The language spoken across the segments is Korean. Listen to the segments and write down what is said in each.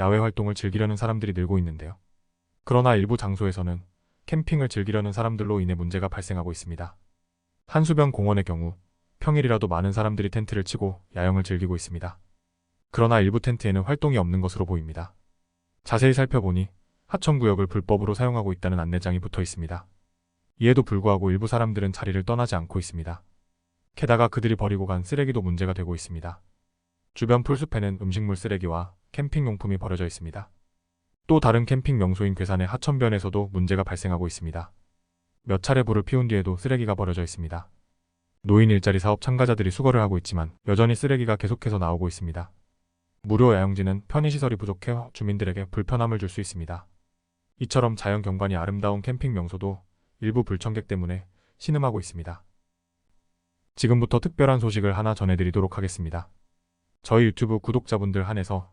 야외 활동을 즐기려는 사람들이 늘고 있는데요. 그러나 일부 장소에서는 캠핑을 즐기려는 사람들로 인해 문제가 발생하고 있습니다. 한수변 공원의 경우 평일이라도 많은 사람들이 텐트를 치고 야영을 즐기고 있습니다. 그러나 일부 텐트에는 활동이 없는 것으로 보입니다. 자세히 살펴보니 하천구역을 불법으로 사용하고 있다는 안내장이 붙어 있습니다. 이에도 불구하고 일부 사람들은 자리를 떠나지 않고 있습니다. 게다가 그들이 버리고 간 쓰레기도 문제가 되고 있습니다. 주변 풀숲에는 음식물 쓰레기와 캠핑 용품이 버려져 있습니다. 또 다른 캠핑 명소인 괴산의 하천변에서도 문제가 발생하고 있습니다. 몇 차례 불을 피운 뒤에도 쓰레기가 버려져 있습니다. 노인 일자리 사업 참가자들이 수거를 하고 있지만 여전히 쓰레기가 계속해서 나오고 있습니다. 무료 야영지는 편의시설이 부족해 주민들에게 불편함을 줄 수 있습니다. 이처럼 자연 경관이 아름다운 캠핑 명소도 일부 불청객 때문에 신음하고 있습니다. 지금부터 특별한 소식을 하나 전해드리도록 하겠습니다. 저희 유튜브 구독자분들 한해서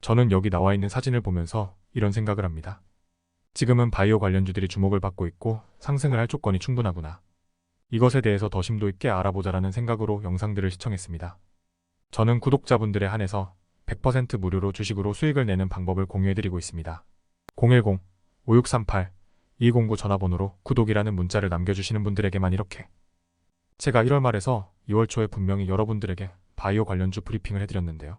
저는 여기 나와 있는 사진을 보면서 이런 생각을 합니다. 지금은 바이오 관련주들이 주목을 받고 있고 상승을 할 조건이 충분하구나. 이것에 대해서 더 심도 있게 알아보자라는 생각으로 영상들을 시청했습니다. 저는 구독자분들에 한해서 100% 무료로 주식으로 수익을 내는 방법을 공유해드리고 있습니다. 010-5638-209 전화번호로 구독이라는 문자를 남겨주시는 분들에게만 이렇게 제가 1월 말에서 2월 초에 분명히 여러분들에게 바이오 관련주 브리핑을 해드렸는데요.